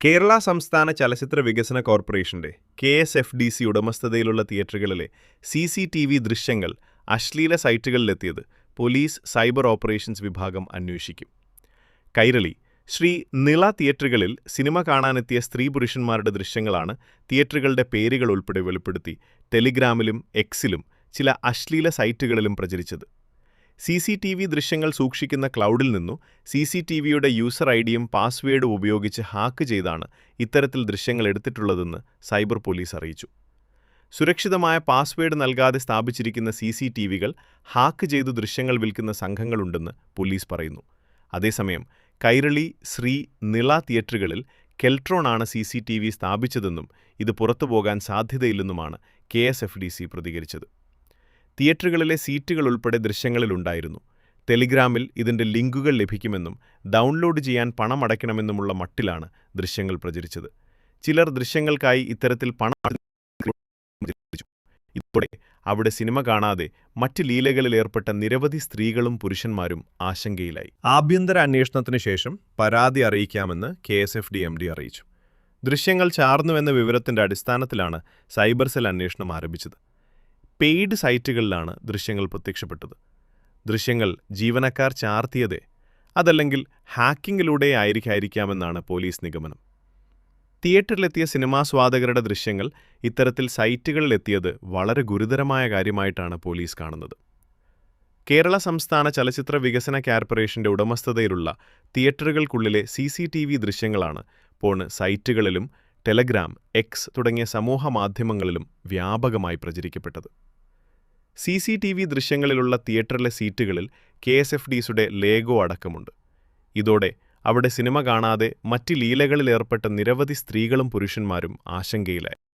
കേരള സംസ്ഥാന ചലച്ചിത്ര വികസന കോർപ്പറേഷന്റെ K S F D C ഉടമസ്ഥതയിലുള്ള തിയേറ്ററുകളിലെ സി സി ടി വി ദൃശ്യങ്ങൾ അശ്ലീല സൈറ്റുകളിലെത്തിയത് പോലീസ് സൈബർ ഓപ്പറേഷൻസ് വിഭാഗം അന്വേഷിക്കും. കൈരളി ശ്രീ നിള തിയേറ്ററുകളിൽ സിനിമ കാണാനെത്തിയ സ്ത്രീ പുരുഷന്മാരുടെ ദൃശ്യങ്ങളാണ് തിയേറ്ററുകളുടെ പേരുകൾ ഉൾപ്പെടെ വെളിപ്പെടുത്തി ടെലിഗ്രാമിലും എക്സിലും ചില അശ്ലീല സൈറ്റുകളിലും പ്രചരിച്ചത്. സി സി ടി വി ദൃശ്യങ്ങൾ സൂക്ഷിക്കുന്ന ക്ലൗഡിൽ നിന്നു സി സി ടി വിയുടെ യൂസർ ഐ ഡിയും പാസ്വേഡും ഉപയോഗിച്ച് ഹാക്ക് ചെയ്താണ് ഇത്തരത്തിൽ ദൃശ്യങ്ങൾ എടുത്തിട്ടുള്ളതെന്ന് സൈബർ പോലീസ് അറിയിച്ചു. സുരക്ഷിതമായ പാസ്വേഡ് നൽകാതെ സ്ഥാപിച്ചിരിക്കുന്ന സി സി ടി വികൾ ഹാക്ക് ചെയ്തു ദൃശ്യങ്ങൾ വിൽക്കുന്ന സംഘങ്ങളുണ്ടെന്ന് പോലീസ് പറയുന്നു. അതേസമയം കൈരളി ശ്രീ നിള തിയേറ്ററുകളിൽ കെൽട്രോണാണ് സി സി ടി വി സ്ഥാപിച്ചതെന്നും ഇത് പുറത്തുപോകാൻ സാധ്യതയില്ലെന്നുമാണ് K S F D C പ്രതികരിച്ചത്. തിയേറ്ററുകളിലെ സീറ്റുകൾ ഉൾപ്പെടെ ദൃശ്യങ്ങളിലുണ്ടായിരുന്നു ടെലിഗ്രാമിൽ ഇതിന്റെ ലിങ്കുകൾ ലഭിക്കുമെന്നും ഡൗൺലോഡ് ചെയ്യാൻ പണം അടയ്ക്കണമെന്നുമുള്ള മട്ടിലാണ് ദൃശ്യങ്ങൾ പ്രചരിച്ചത്. ചിലർ ദൃശ്യങ്ങൾക്കായി ഇത്തരത്തിൽ പണം. ഇതോടെ അവിടെ സിനിമ കാണാതെ മറ്റ് ലീലകളിൽ ഏർപ്പെട്ട നിരവധി സ്ത്രീകളും പുരുഷന്മാരും ആശങ്കയിലായി. ആഭ്യന്തര അന്വേഷണത്തിനു ശേഷം പരാതി അറിയിക്കാമെന്ന് K S F D M D അറിയിച്ചു. ദൃശ്യങ്ങൾ ചാർന്നുവെന്ന വിവരത്തിന്റെ അടിസ്ഥാനത്തിലാണ് സൈബർ സെൽ അന്വേഷണം ആരംഭിച്ചത്. പെയ്ഡ് സൈറ്റുകളിലാണ് ദൃശ്യങ്ങൾ പ്രത്യക്ഷപ്പെട്ടത്. ദൃശ്യങ്ങൾ ജീവനക്കാർ ചാർത്തിയതേ അതല്ലെങ്കിൽ ഹാക്കിങ്ങിലൂടെ ആയിരിക്കാമെന്നാണ് പോലീസ് നിഗമനം. തിയേറ്ററിലെത്തിയ സിനിമാസ്വാദകരുടെ ദൃശ്യങ്ങൾ ഇത്തരത്തിൽ സൈറ്റുകളിലെത്തിയത് വളരെ ഗുരുതരമായ കാര്യമായിട്ടാണ് പോലീസ് കാണുന്നത്. കേരള സംസ്ഥാന ചലച്ചിത്ര വികസന കോർപ്പറേഷന്റെ ഉടമസ്ഥതയിലുള്ള തിയേറ്ററുകൾക്കുള്ളിലെ സി ദൃശ്യങ്ങളാണ് പോണ് സൈറ്റുകളിലും ടെലഗ്രാം എക്സ് തുടങ്ങിയ സമൂഹ മാധ്യമങ്ങളിലും വ്യാപകമായി പ്രചരിക്കപ്പെട്ടത്. സി സി ടി വി ദൃശ്യങ്ങളിലുള്ള തിയേറ്ററിലെ സീറ്റുകളിൽ കെ എസ് എഫ് ഡിസുടെ ലേഗോ അടക്കമുണ്ട്. ഇതോടെ അവിടെ സിനിമ കാണാതെ മറ്റ് ലീലകളിലേർപ്പെട്ട നിരവധി സ്ത്രീകളും പുരുഷന്മാരും ആശങ്കയിലായി.